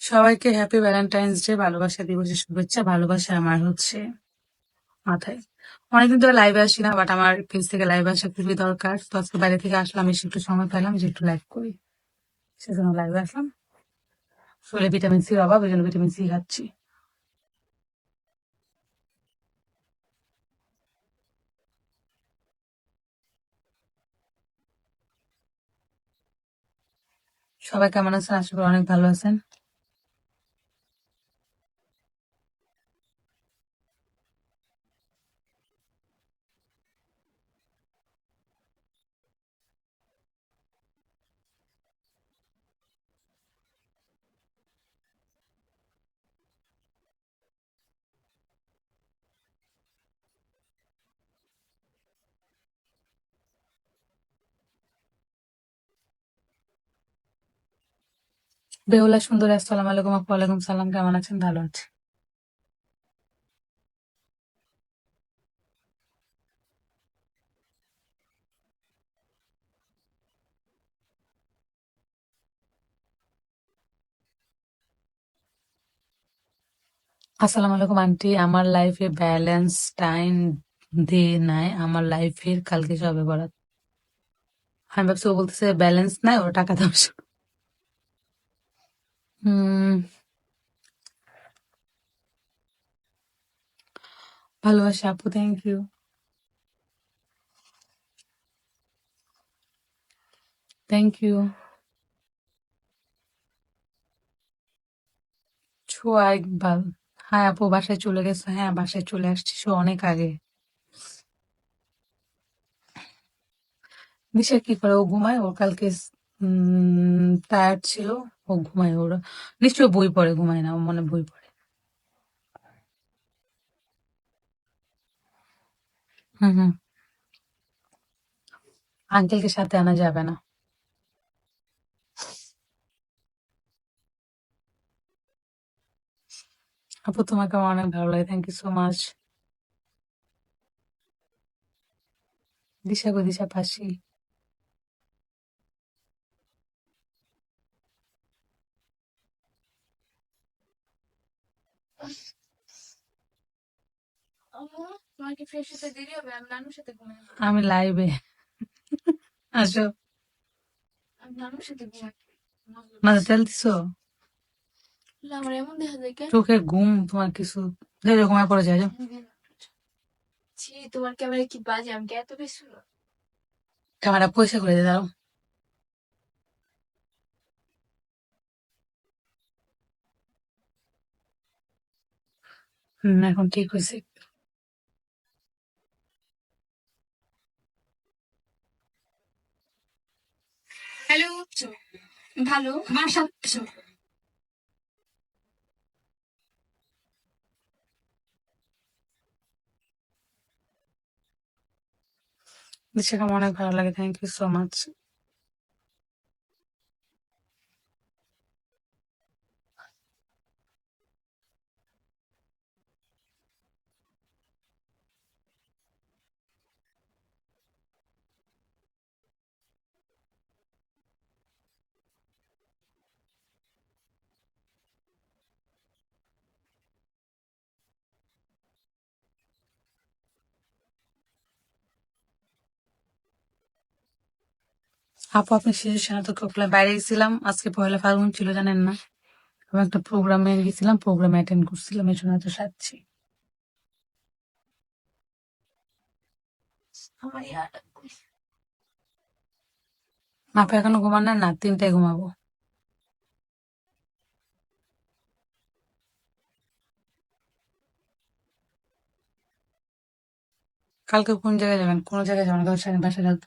সবাইকে happy Valentine's day ভালোবাসা দিবসের শুভেচ্ছা, ভালোবাসা আমার হচ্ছে মাথায়। অনেকদিন ধরে লাইভে আসি না বাট আমার পেজ থেকে লাইভে আসা খুবই দরকার। তো আজকে বাইরে থেকে আসলাম, এসে একটু সময় পেলাম, যে একটু লাইভ করি। সেজন্য লাইভে আসলাম। শরীরে ভিটামিন সির অভাব, ওই জন্য ভিটামিন সি খাচ্ছি। সবাই কেমন আছেন? আশা করি অনেক ভালো আছেন। বেহুলা সুন্দর, আসসালাম আলাইকুম আপু, ওয়ালাইকুম সালাম, কেমন আছেন? ভালো আছে। আসসালামু আলাইকুম, আন্টি। আমার লাইফে ব্যালেন্স টাইম দিয়ে নাই, আমার লাইফের কালকে সবে বরাত। আমি ভাবছি ও বলতেছে ব্যালেন্স নাই ও টাকা দাও ভালোবাসা আপু থ্যাংক ইউ থ্যাংক ইউ ছোঁয়া ইকবাল। হ্যাঁ আপু, বাসায় চলে গেছে। হ্যাঁ বাসায় চলে আসছি, সে অনেক আগে। দিশা কি করে? ও ঘুমায়? ওর কালকে টায়ার্ড ছিল, ও ঘুমায়, ওরা নিশ্চয়ই বই পড়ে, ঘুমায় না মনে বই পড়ে। হুম হুম। আঙ্কেলকে সাথে আনা যাবে না। আপু, তোমাকে আমার অনেক ভালো লাগে thank you so much Disha গো, দিশা পাশি তোমার কি ফ্রেশ হতে দেরি হবে আমি নানুর সাথে ঘুমাই আমি লাইভে আসো আমি নানুর সাথে ঘুমাই মাঝে তেল দিছো না, আমার এমন দেখা যায় কেন চোখে ঘুম তোমার কিছু? ঘুমায় পড়ে যায় তোমার ক্যামেরা কি বাজে? আমি কি এত বেশি ক্যামেরা পয়সা করে দিয়ে দাও। হুম এখন ঠিক হয়েছে। হ্যালো ভালো? বাসা দিশাকে আমার অনেক ভালো লাগে থ্যাংক ইউ সো মাচ আপু আপনি শিশু স্নাতক কোকলায় বাইরে গেছিলাম আজকে পয়লা ফাল্গুন ছিল জানেন না? আমি একটা প্রোগ্রামে গেছিলাম প্রোগ্রামে অ্যাটেন্ড করছিলাম এই জন্য তো সাজছি। আপু এখনও ঘুমান না? না তিনটায় ঘুমাবো। কালকে কোন জায়গায় যাবেন? কোন জায়গায় যাবেন সাড়ে বাসায় রাখব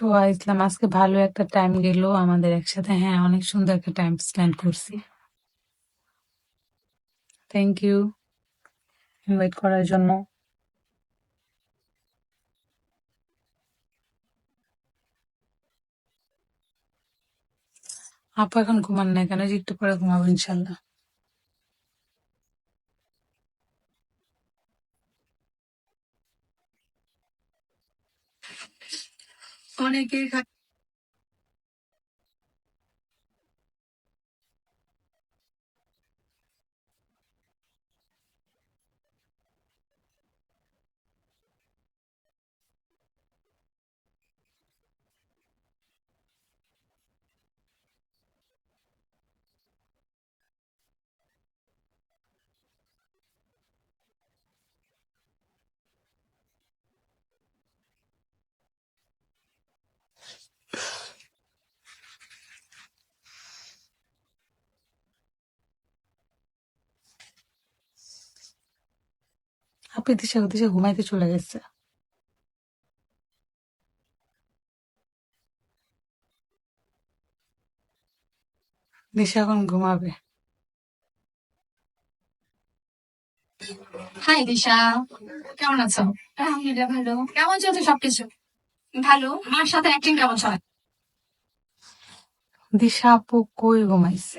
ছোয়া ইসলাম আজকে ভালো একটা টাইম গেল আমাদের একসাথে। হ্যাঁ অনেক সুন্দর একটা টাইম স্পেন্ড করছি। থ্যাংক ইউ ইনভাইট করার জন্য। আপু এখন ঘুমান না কেন? একটু পরে ঘুমাবো ইনশাল্লাহ। অনেকেই আপনি দিশা দিশা ঘুমাইতে চলে গেছে। দিশা এখন ঘুমাবে। হাই দিশা। কেমন আছো? আলহামদুলিল্লাহ ভালো। কেমন চলছে সবকিছু? ভালো। মার সাথে অ্যাক্টিং কেমন চলে? দিশা আপু কই ঘুমাইছে?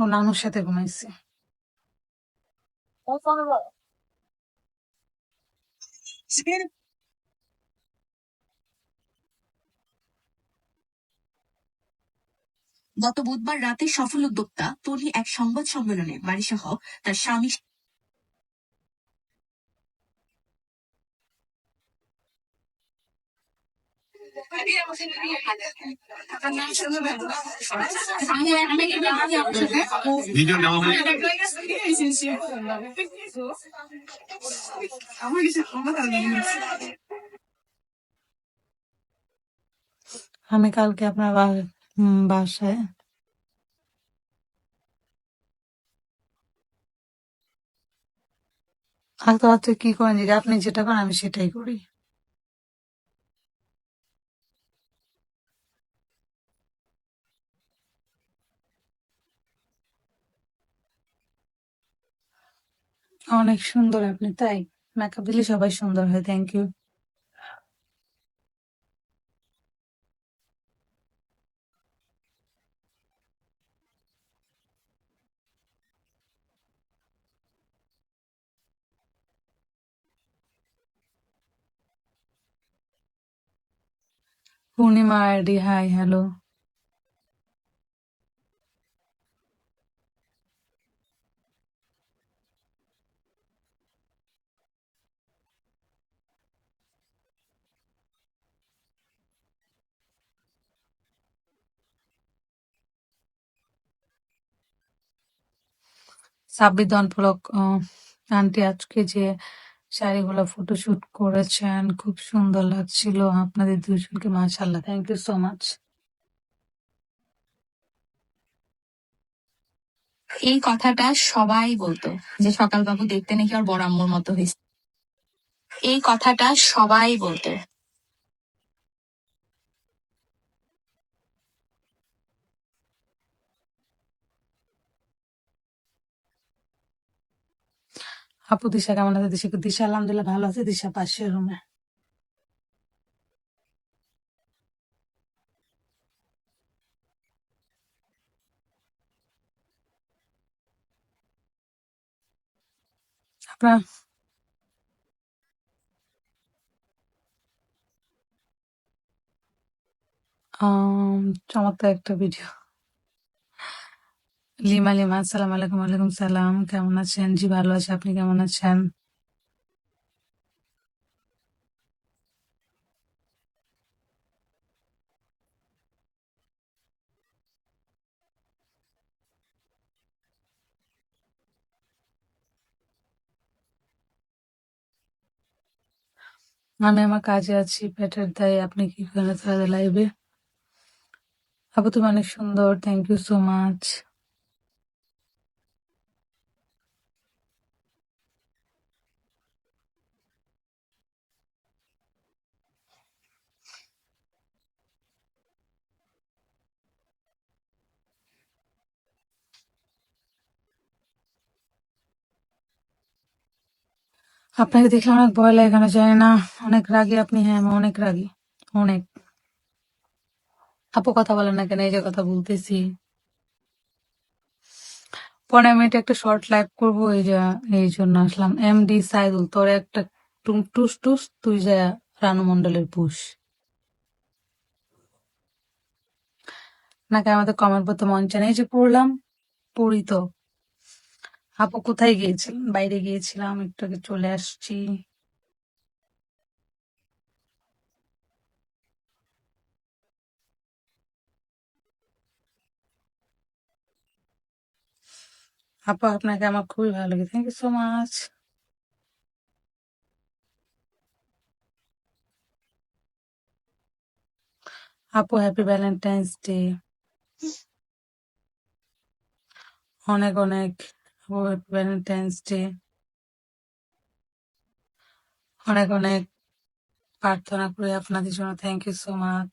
ও নানুর সাথে ঘুমাইছে। গত বুধবার রাতে সফল উদ্যোক্তা তলি এক সংবাদ সম্মেলনে বাড়িসহ তার স্বামী আমি কালকে আপনার বাসায়। আর তো কি করেন? আপনি যেটা করেন আমি সেটাই করি। অনেক সুন্দর আপনি, তাই? মেকআপ দিলে সবাই সুন্দর হয় thank you Purnima ID hi hello Sabbir ধনফলক aunty আজকে যে শাড়িগুলো ফটোশুট করেছেন, খুব সুন্দর লাগছিল। আপনাদের দুজনকে মাশাল্লাহ থ্যাংক ইউ সো মাচ এই কথাটা সবাই বলতো, যে সকালবাবু দেখতে নাকি আর বড় আম্মুর মতো হয়েছে এই কথাটা সবাই বলতো। আপু, দিশা কেমন আছে? দিশা দিশা আলহামদুলিল্লাহ ভালো আছে। দিশা পাশের রুমে চমৎকার একটা ভিডিও লিমা লিমা, আসসালামু আলাইকুম, ওয়ালাইকুম সালাম। কেমন আছেন? জি, ভালো আছে। আপনি কেমন আছেন? আমি আমার কাজে আছি, পেটের দায়ে। আপনি কি করেন লাইভে আপু, তুমি অনেক সুন্দর। থ্যাংক ইউ সো মাচ আপনাকে দেখলে অনেক ভয় লাগে কেন জানি না। অনেক রাগী আপনি হ্যাঁ আমি অনেক রাগী, অনেক। আপু কথা বলেন না কেন, এই যে কথা বলতেছি। পনেরো মিনিট একটা শর্ট লাইভ করব, এই যে, এই জন্য আসলাম। এম ডি সাইদুল, তোর একটা টুস টুস, তুই যা রানু মন্ডলের পুষ। নাকি আমাদের কমেন্ট পড়তে মন চায় এই যে পড়লাম, পড়ি তো। আপু কোথায় গিয়েছিলেন? বাইরে গিয়েছিলাম, একটু আগে চলে আসছি। আপু, আপনাকে আমার খুবই ভালো লাগে। থ্যাংক ইউ সো মাচ আপু হ্যাপি ভ্যালেন্টাইন্স ডে অনেক অনেক ভ্যালেন্টাইন্স ডে অনেক অনেক প্রার্থনা করি আপনাদের জন্য। থ্যাংক ইউ সো মাচ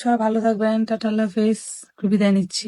সবাই ভালো থাকবেন টাটা আল্লাহ হাফেজ দেয় নিচ্ছি।